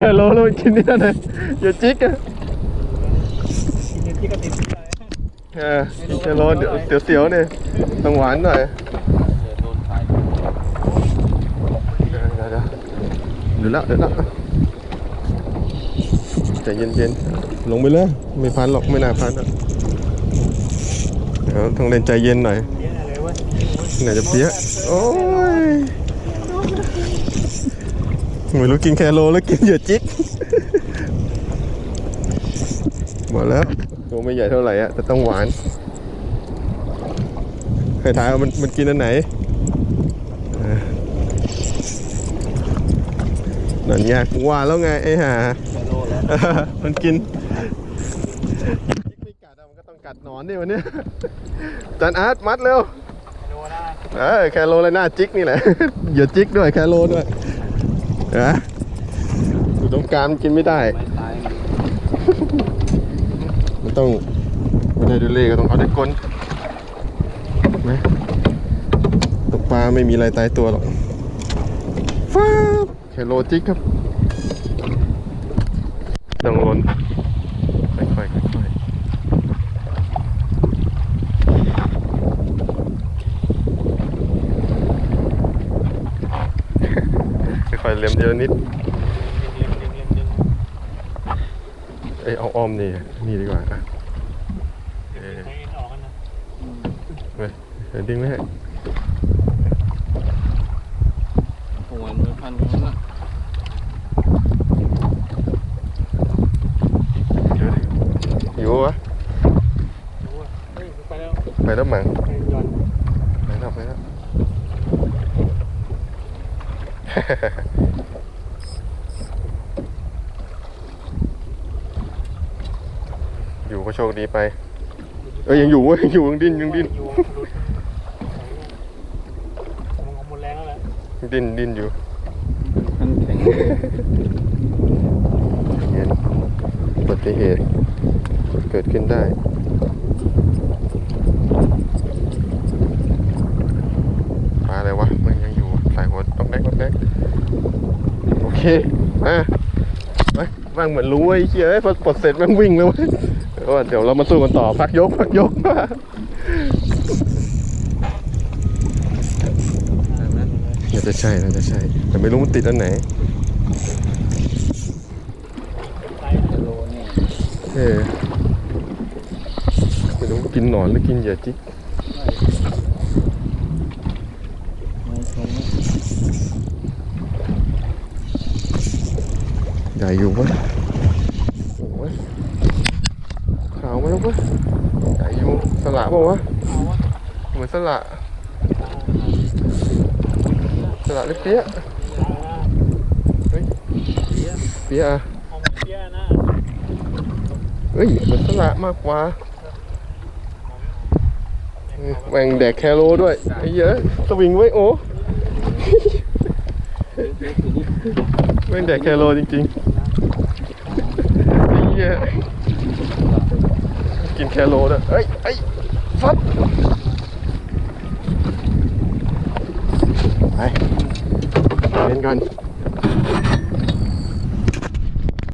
แค่โลแล้วมันกินนี่นั่นเลยอย่าจิกอะไหนเออแค่โลเดี๋ยวเสียวเนี่ยต้องหวานหน่อยเดี๋ยวเดี๋ยวเดี๋ยวเดี๋ยวละเดี๋ยวละใจเย็นๆ ลงไปเลย ไม่พันหรอก ไม่น่าพันอะเดี๋ยวต้องเล่นใจเย็นหน่อยไหนจะเปี้ย โอ้ย ไม่รู้กินแคโรแล้วกินเหยื่อจิกหมดแล้วตัวไม่ใหญ่เท่าไหร่อะแต่ต้องหวานใครถามว่ามันมันกินอันไหนเออนั่นไงกูว่าแล้วไงไอ้ห่าโลแล้วเออมันกินจิกไม่กัดอะมันก็ต้องกัดหนอนดิวันเนี้ยจานอาร์ตมัดเร็วโลนะเออแคโรเลยหน้าจิกนี่แหละอย่าจิกด้วยแคโรด้วย นะอยู่ตรงกลางมันกินไม่ได้ไม่ตายมันต้องไม่ได้ด้วยเล่ห์ก็ต้องเอาด้วยกลเห็นไหมตกปลาไม่มีอะไรตายตัวหรอกฟ้าบแคโรจิกครับต้องลนค่อยๆค่อย ๆค่อยมเดียวนิดเอ้ยเอาอ้อมนี่นี่ดีกว่าอะเออใช้ออกกันนะเว้ยเดี๋ยวดึงไหม่ให้หัวมือพันกันนะเดี๋ยวอยู่วะไปแล้วไปแล้วมั้งไปแล้วไปแล้ว อยู่ก็โชคดีไป เอ้ยยังอยู่เว้ยยังอยู่ยังดิ้นยังดิ้นอยู่หลุดมันหมดแรงแล้วแหละยังดิ้นดิ้นอยู่มันแข็งเย็นอุบัติเหตุเกิดขึ้นได้ปลาอะไรวะมันยังอยู่สายหัวต้องแบกต้องแบกโอเคมาไปว่างเหมือนรู้ไอ้เหี้ยเอ้ยพอปลดเสร็จแม่งวิ่งเลยเว้ย เดี๋ยวเดี๋ยวเรามาสู้กันต่อพักยกพักยกน่าจะใช่น่าจะใช่ แต่ไม่รู้มันติดอันไหนไปโลนี่เออไม่รู้กินหนอนหรือกินเหยื่อจิกไม่ตรงใหญ่อยู่วะโอ้ย ขาวมาแล้ววะใหญ่อยู่สละเปล่าวะเอาวะเหมือนสละสละหรือเปี้ยะเฮ้ยเปี้ยะอะเอามาเพี้ยนะเฮ้ยเหมือนสละมากกว่าเออแม่งแดกแคโรด้วยไอ้เหี้ยอะสวิงไว้โอ้แม่งแดกแคโรจริงๆไอ้เหี้ย กินแคโรด้วยเอ้ยเอ้ยฟับไปเล่นกัน